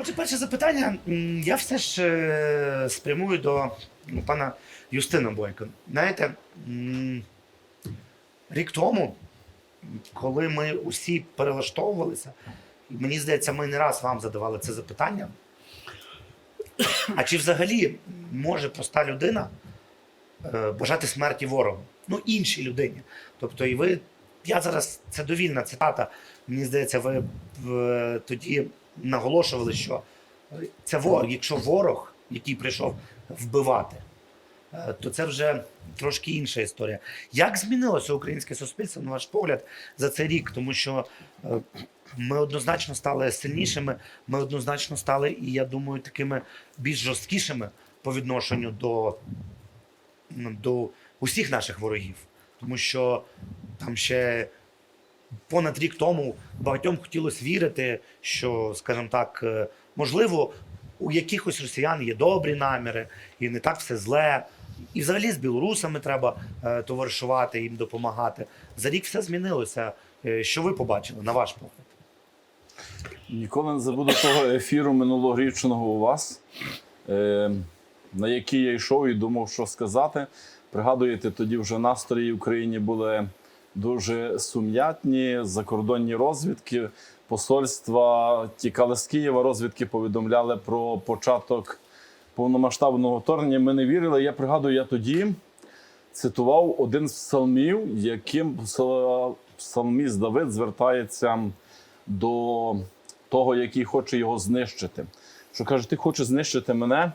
Отже, перше запитання. Я все ж е, спрямую до ну, пана Юстина Бойко. Знаєте, м, рік тому, коли ми усі перелаштовувалися, мені здається, ми не раз вам задавали це запитання. А чи взагалі може проста людина е, бажати смерті ворогу? Ну, іншій людині. Тобто, і ви, я зараз, це довільна цитата. Мені здається, ви е, тоді наголошували, що це ворог. Якщо ворог, який прийшов вбивати, е, то це вже трошки інша історія. Як змінилося українське суспільство, на ваш погляд, за цей рік? Тому що е, ми однозначно стали сильнішими, ми однозначно стали, і я думаю, такими більш жорсткішими по відношенню до, до усіх наших ворогів. Тому що там ще понад рік тому багатьом хотілося вірити, що, скажімо так, е, можливо, у якихось росіян є добрі наміри, і не так все зле. І взагалі з білорусами треба е, товаришувати, їм допомагати. За рік все змінилося. Е, Що ви побачили, на ваш погляд? Ніколи не забуду того ефіру минулорічного у вас, на який я йшов і думав, що сказати. Пригадуєте, тоді вже настрої в Україні були дуже сум'ятні, закордонні розвідки, посольства тікали з Києва, розвідки повідомляли про початок повномасштабного вторгнення. Ми не вірили. Я пригадую, я тоді цитував один з псалмів, яким псал- псалміст Давид звертається до того, який хоче його знищити. Що каже, ти хочеш знищити мене,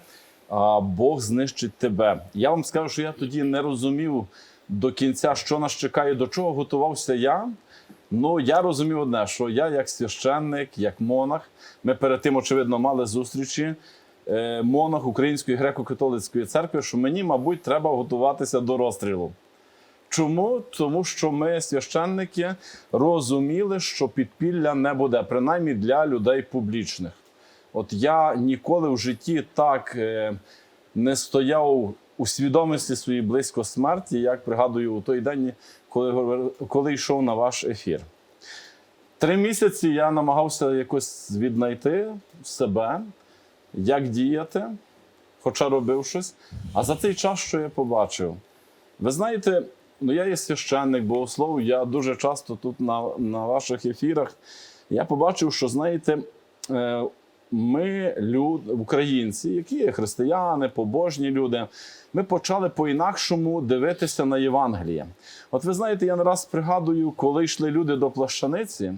а Бог знищить тебе. Я вам скажу, що я тоді не розумів до кінця, що нас чекає, до чого готувався я. Ну, я розумів одне, що я, як священник, як монах, ми перед тим, очевидно, мали зустрічі. е, Монах Української греко-католицької церкви, що мені, мабуть, треба готуватися до розстрілу. Чому? Тому що ми, священники, розуміли, що підпілля не буде, принаймні для людей публічних. От я ніколи в житті так е, не стояв у свідомості своїй близько смерті, як пригадую у той день, коли, коли йшов на ваш ефір. Три місяці я намагався якось віднайти себе, як діяти, хоча робив щось. А за цей час, що я побачив, ви знаєте, ну я є священник, богослов, я дуже часто тут на, на ваших ефірах. Я побачив, що знаєте, е, ми, люд, українці, які є християни, побожні люди, ми почали по-інакшому дивитися на Євангеліє. От ви знаєте, я не раз пригадую, коли йшли люди до плащаниці,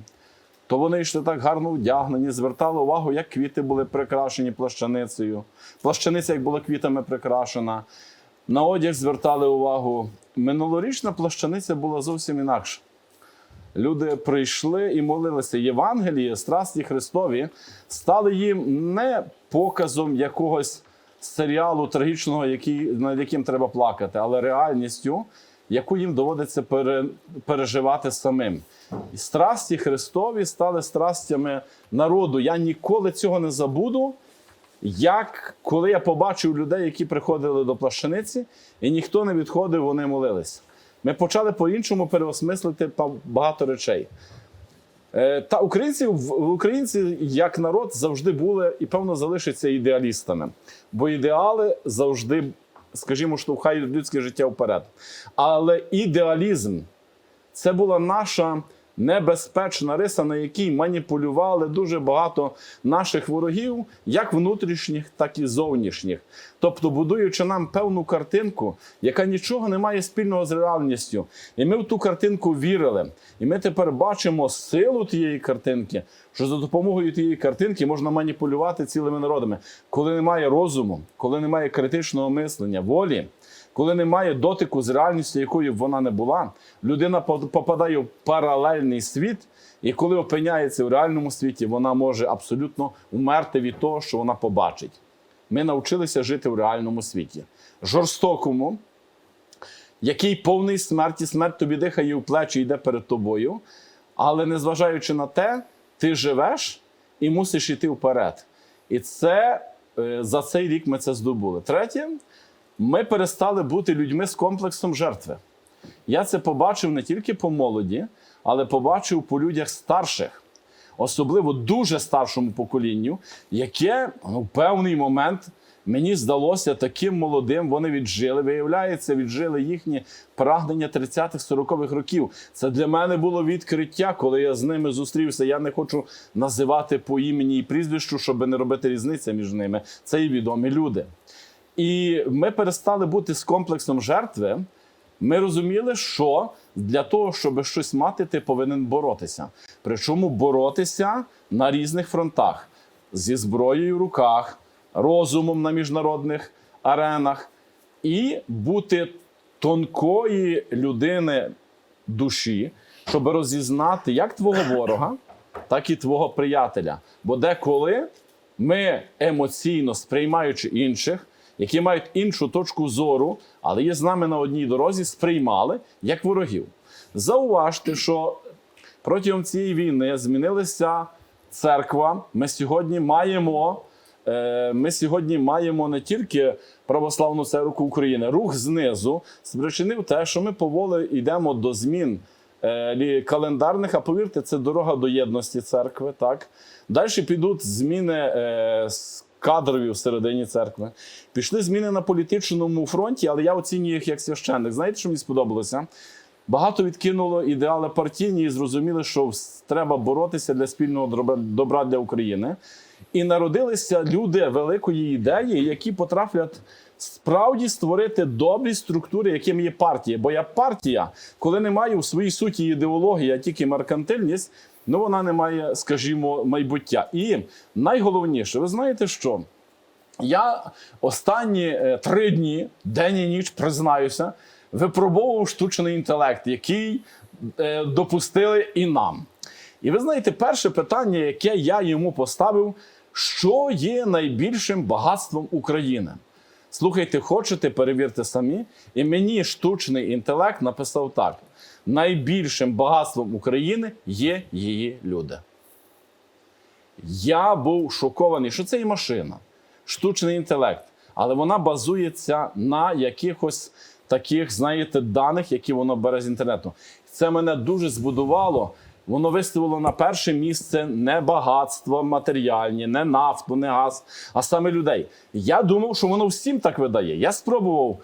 то вони йшли так гарно вдягнені, звертали увагу, як квіти були прикрашені плащаницею. Плащаниця, як була квітами прикрашена. На одяг звертали увагу. Минулорічна плащаниця була зовсім інакша. Люди прийшли і молилися. Євангеліє, страсті Христові стали їм не показом якогось серіалу трагічного, який, над яким треба плакати, але реальністю, яку їм доводиться пере, переживати самим. І страсті Христові стали страстями народу. Я ніколи цього не забуду. Як коли я побачив людей, які приходили до плащаниці, і ніхто не відходив, вони молилися. Ми почали по-іншому переосмислити багато речей. Е, Та українці, українці як народ завжди були і певно залишаться ідеалістами. Бо ідеали завжди, скажімо, штовхають людське життя вперед. Але ідеалізм це була наша небезпечна риса, на якій маніпулювали дуже багато наших ворогів, як внутрішніх, так і зовнішніх. Тобто, будуючи нам певну картинку, яка нічого не має спільного з реальністю. І ми в ту картинку вірили. І ми тепер бачимо силу тієї картинки, що за допомогою тієї картинки можна маніпулювати цілими народами. Коли немає розуму, коли немає критичного мислення, волі. Коли немає дотику з реальністю, якою вона не була, людина попадає в паралельний світ, і коли опиняється в реальному світі, вона може абсолютно умерти від того, що вона побачить. Ми навчилися жити в реальному світі. Жорстокому, який повний смерті, смерть тобі дихає в плечі, йде перед тобою. Але незважаючи на те, ти живеш і мусиш йти вперед. І це е, за цей рік ми це здобули. Третє, ми перестали бути людьми з комплексом жертви. Я це побачив не тільки по молоді, але побачив по людях старших. особливо дуже старшому поколінню, яке ну, в певний момент мені здалося таким молодим. Вони віджили. Виявляється, віджили їхні прагнення 30-х-40-х років. Це для мене було відкриття, коли я з ними зустрівся. Я не хочу називати по імені і прізвищу, щоб не робити різниці між ними. Це і відомі люди. І ми перестали бути з комплексом жертви. Ми розуміли, що для того, щоб щось мати, ти повинен боротися. Причому боротися на різних фронтах зі зброєю в руках, розумом на міжнародних аренах і бути тонкої людини душі, щоб розізнати як твого ворога, так і твого приятеля. Бо деколи ми емоційно сприймаючи інших, які мають іншу точку зору, але є з нами на одній дорозі, сприймали як ворогів. Зауважте, що протягом цієї війни змінилася церква. Ми сьогодні маємо. е, Ми сьогодні маємо не тільки православну церкву України, рух знизу спричинив те, що ми поволі йдемо до змін е, календарних, а повірте, це дорога до єдності церкви. Так далі підуть зміни е, кадрові всередині церкви. Пішли зміни на політичному фронті, але я оцінюю їх як священник. Знаєте, що мені сподобалося? Багато відкинуло ідеали партійні і зрозуміли, що треба боротися для спільного добра- для України. І народилися люди великої ідеї, які потраплять справді створити добрі структури, якими є партія. Бо я партія, коли не маю в своїй суті ідеології, а тільки меркантильність, ну вона не має, скажімо, майбуття. І найголовніше, ви знаєте що? Я останні е, три дні, день і ніч, признаюся, випробовував штучний інтелект, який е, допустили і нам. І ви знаєте, перше питання, яке я йому поставив, що є найбільшим багатством України? Слухайте, хочете, перевірте самі. І мені штучний інтелект написав так: найбільшим багатством України є її люди. Я був шокований, що це і машина, штучний інтелект, але вона базується на якихось таких, знаєте, даних, які воно бере з інтернету. Це мене дуже збудувало. Воно виставило на перше місце не багатство матеріальні, не нафту, не газ, а саме людей. Я думав, що воно всім так видає. Я спробував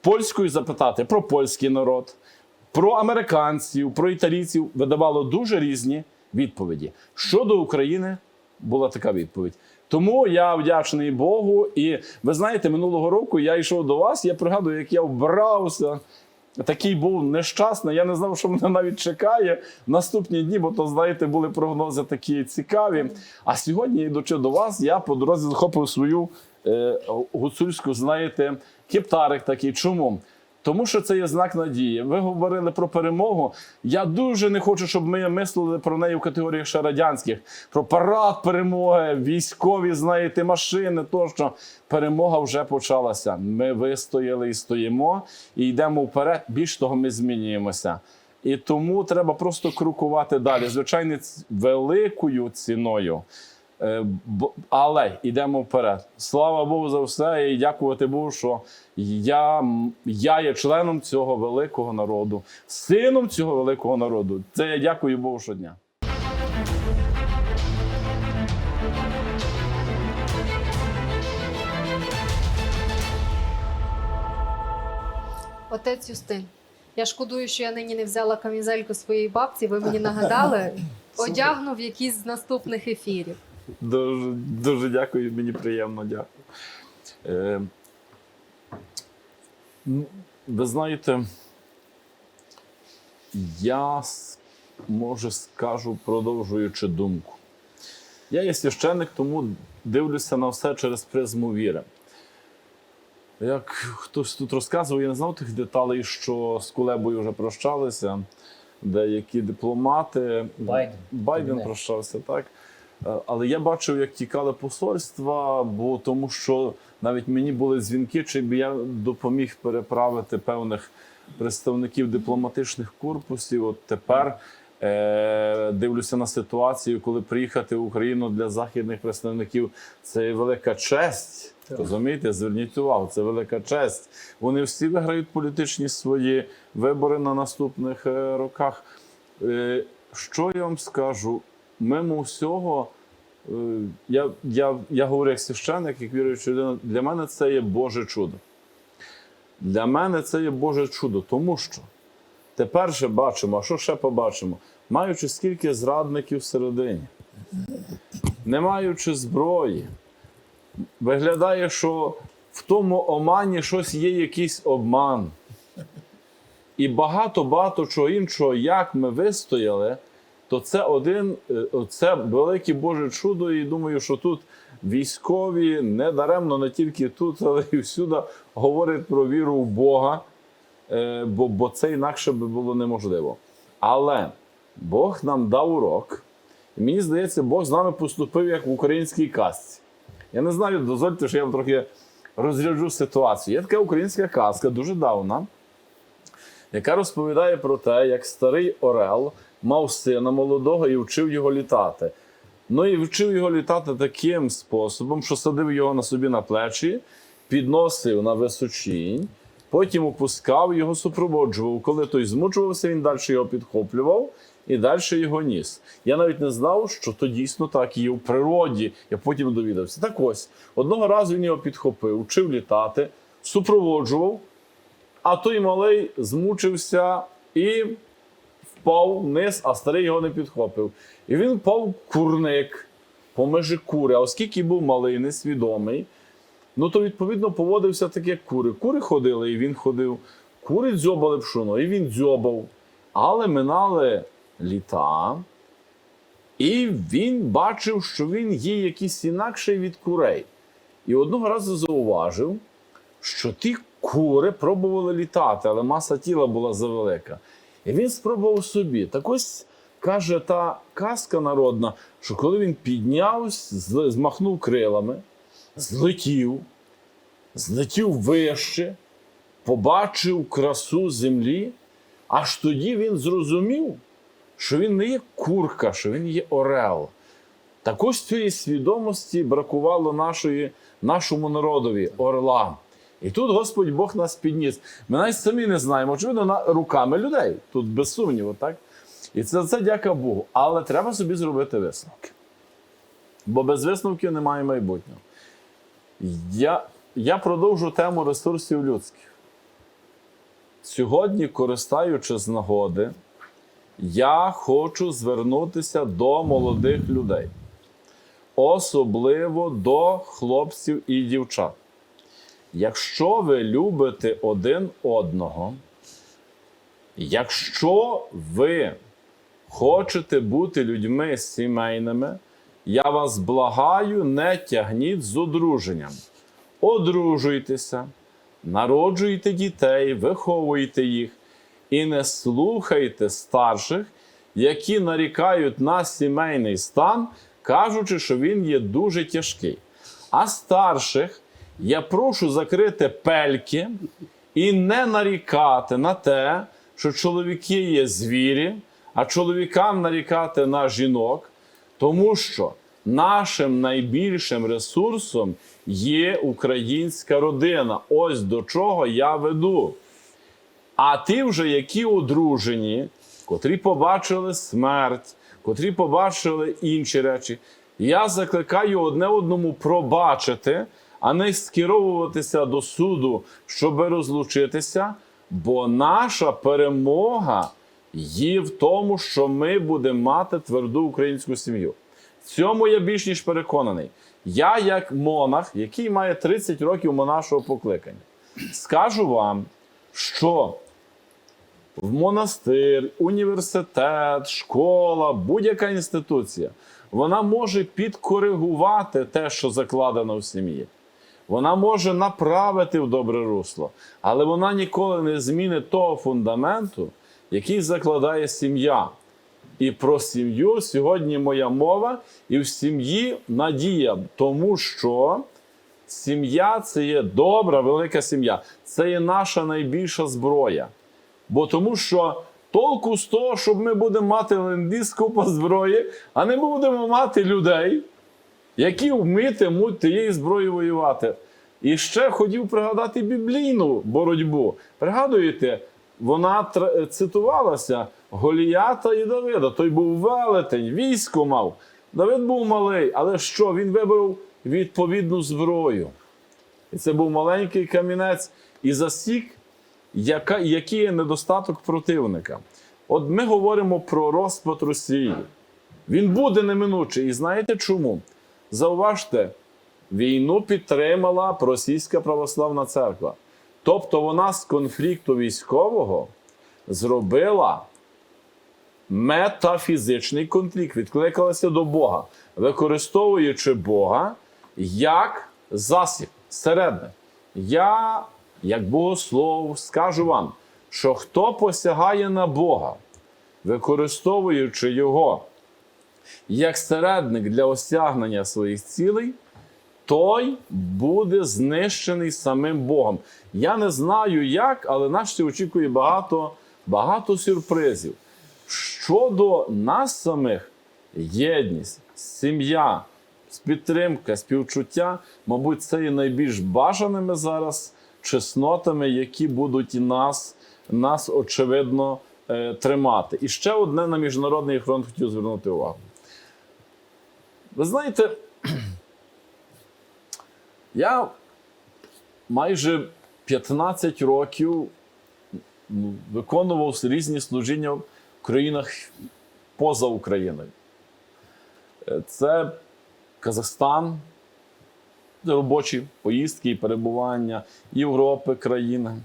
польською запитати про польський народ, про американців, про італійців видавало дуже різні відповіді. Щодо України була така відповідь. Тому я вдячний Богу. І ви знаєте, минулого року я йшов до вас. Я пригадую, як я вбрався. Такий був нещасний. Я не знав, що мене навіть чекає наступні дні, бо то, знаєте, були прогнози такі цікаві. А сьогодні, йдучи до вас, я по дорозі захопив свою е, гуцульську, знаєте, кептарик такий. Чому? Тому що це є знак надії. Ви говорили про перемогу. Я дуже не хочу, щоб ми мислили про неї в категоріях ще радянських. Про парад перемоги, військові, знаєте, машини. Тощо перемога вже почалася. Ми вистояли і стоїмо, і йдемо вперед. Більш того, ми змінюємося. І тому треба просто крокувати далі. Звичайно, великою ціною. Е, Але йдемо вперед. Слава Богу за все, і дякувати Богу, що я, я є членом цього великого народу, сином цього великого народу. Це я дякую Богу щодня. Отець Юстин. Я шкодую, що я нині не взяла камізельку своєї бабці. Ви мені нагадали. Одягну в якийсь з наступних ефірів. Дуже, дуже дякую, мені приємно дякую. Е, ну, ви знаєте, я може скажу, продовжуючи думку. Я є священник, тому дивлюся на все через призму віри. Як хтось тут розказував, я не знав тих деталей, що з Кулебою вже прощалися, деякі дипломати. Байден. Байден прощався, так. Е, Але я бачив, як тікали посольства, бо тому що навіть мені були дзвінки, чи б я допоміг переправити певних представників дипломатичних корпусів. От тепер е, дивлюся на ситуацію, коли приїхати в Україну для західних представників це велика честь. Так. Розумієте, зверніть увагу, це велика честь. Вони всі виграють політичні свої вибори на наступних е, роках. Е, що я вам скажу? Мимо всього, е, я, я, я говорю як священник, як віруюча людина, для мене це є Боже чудо. Для мене це є Боже чудо, тому що тепер же бачимо, а що ще побачимо? Маючи скільки зрадників всередині, не маючи зброї, виглядає, що в тому омані щось є якийсь обман. І багато-багато чого іншого, як ми вистояли, то це один, е, це велике Боже чудо. І думаю, що тут військові не даремно не тільки тут, але і всюди говорять про віру в Бога, е, бо, бо це інакше би було неможливо. Але Бог нам дав урок, і мені здається, Бог з нами поступив як в українській казці. Я не знаю, дозвольте, що я вам трохи розряджу ситуацію. Є така українська казка дуже давна, яка розповідає про те, як старий Орел мав сина молодого і вчив його літати. Ну і вчив його літати таким способом, що садив його на собі на плечі, підносив на височінь, потім опускав його супроводжував. Коли той змучувався, він далі його підхоплював і далі його ніс. Я навіть не знав, що то дійсно так є в природі. Я потім довідався. Так ось, одного разу він його підхопив, вчив літати, супроводжував, а той малий змучився і впав вниз, а старий його не підхопив. І він впав курник помежі кури. А оскільки був малий, несвідомий, ну то відповідно поводився так, як кури. Кури ходили, і він ходив. Кури дзьобали пшоно, і він дзьобав. Але минали літа, і він бачив, що він є якийсь інакший від курей. І одного разу зауважив, що ті кури пробували літати, але маса тіла була завелика. І він спробував собі. Так ось каже та казка народна, що коли він піднявся, змахнув крилами, злетів, злетів вище, побачив красу землі, аж тоді він зрозумів, що він не є курка, що він є орел. Так ось цієї свідомості бракувало нашої, нашому народові орла. І тут Господь Бог нас підніс. Ми навіть самі не знаємо, очевидно, руками людей. Тут без сумніву, так? І це, це дяка Богу. Але треба собі зробити висновки. Бо без висновків немає майбутнього. Я, я продовжу тему ресурсів людських. Сьогодні, користаючись з нагоди, я хочу звернутися до молодих людей, особливо до хлопців і дівчат. Якщо ви любите один одного, якщо ви хочете бути людьми сімейними, я вас благаю, не тягніть з одруженням. Одружуйтеся, народжуйте дітей, виховуйте їх і не слухайте старших, які нарікають на сімейний стан, кажучи, що він є дуже тяжкий. А старших я прошу закрити пельки і не нарікати на те, що чоловіки є звірі, а чоловікам нарікати на жінок, тому що нашим найбільшим ресурсом є українська родина. Ось до чого я веду. А ті вже, які одружені, котрі побачили смерть, котрі побачили інші речі, я закликаю одне одному пробачити, а не скеровуватися до суду, щоб розлучитися, бо наша перемога є в тому, що ми будемо мати тверду українську сім'ю. В цьому я більш ніж переконаний. Я, як монах, який має 30 років монашого покликання, скажу вам, що в монастир, університет, школа, будь-яка інституція, вона може підкоригувати те, що закладено в сім'ї. Вона може направити в добре русло, але вона ніколи не змінить того фундаменту, який закладає сім'я. І про сім'ю сьогодні моя мова, і в сім'ї надія, тому що сім'я це є добра, велика сім'я. Це є наша найбільша зброя. Бо тому що толку з того, щоб ми будемо мати ленд-ліз, купа зброї, а не будемо мати людей, які вмітимуть тією зброєю воювати. І ще хотів пригадати біблійну боротьбу. Пригадуєте, вона цитувалася Голіята і Давида. Той був велетень, військо мав. Давид був малий, але що? Він вибрав відповідну зброю. І це був маленький камінець і засік, яка, який є недостаток противника. От ми говоримо про розпад Росії. Він буде неминучий. І знаєте чому? Зауважте, війну підтримала Російська православна церква. Тобто вона з конфлікту військового зробила метафізичний конфлікт, відкликалася до Бога, використовуючи Бога як засіб, середник. Я, як богослов, скажу вам, що хто посягає на Бога, використовуючи його як середник для осягнення своїх цілей, той буде знищений самим Богом. Я не знаю як, але нас ще очікує багато, багато сюрпризів. Щодо нас самих, єдність, сім'я, підтримка, співчуття, мабуть, це є найбільш бажаними зараз чеснотами, які будуть нас, нас очевидно, е, тримати. І ще одне на міжнародний фронт хотів звернути увагу. Ви знаєте, я майже 15 років ну, виконував різні служіння в країнах поза Україною. Це Казахстан, робочі поїздки і перебування, Європи, країни.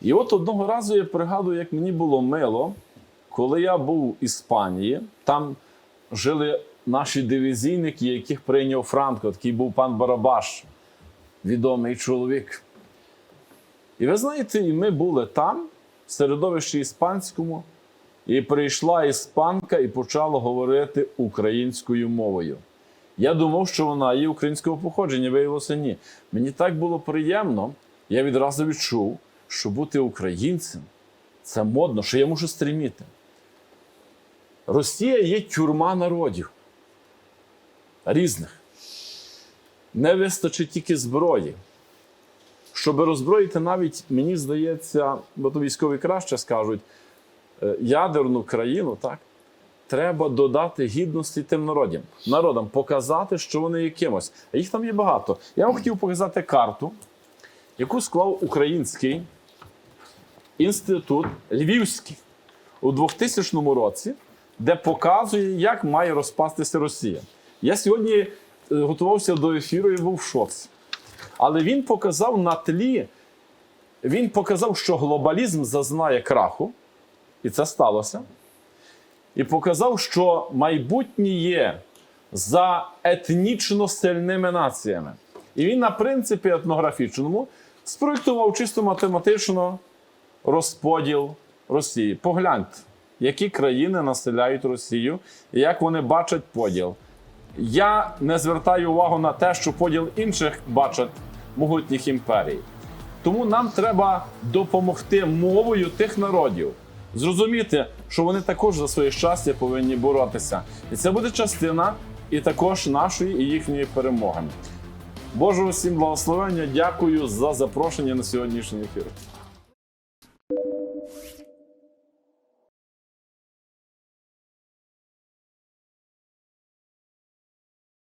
І от одного разу я пригадую, як мені було мило, коли я був в Іспанії, там жили наші дивізійники, яких прийняв Франко, такий був пан Барабаш, відомий чоловік. І ви знаєте, і ми були там, в середовищі іспанському, і прийшла іспанка і почала говорити українською мовою. Я думав, що вона є українського походження, виявилося ні. Мені так було приємно, я відразу відчув, що бути українцем це модно, що я мушу стриміти. Росія є тюрма народів різних. Не вистачить тільки зброї. Щоб роззброїти навіть, мені здається, бо то військові краще скажуть, е, ядерну країну, так, треба додати гідності тим народам, народам, показати, що вони є кимось. А їх там є багато. Я вам хотів показати карту, яку склав Український інститут Львівський у 2000 році, де показує, як має розпастися Росія. Я сьогодні е, готувався до ефіру і був в шоці. Але він показав на тлі, він показав, що глобалізм зазнає краху, і це сталося. І показав, що майбутнє є за етнічно сильними націями. І він на принципі етнографічному спроєктував чисто математично розподіл Росії. Погляньте, які країни населяють Росію і як вони бачать поділ. Я не звертаю увагу на те, що поділ інших бачать могутніх імперій. Тому нам треба допомогти мовою тих народів, зрозуміти, що вони також за своє щастя повинні боротися. І це буде частина і також нашої і їхньої перемоги. Боже усім благословення. Дякую за запрошення на сьогоднішній ефір.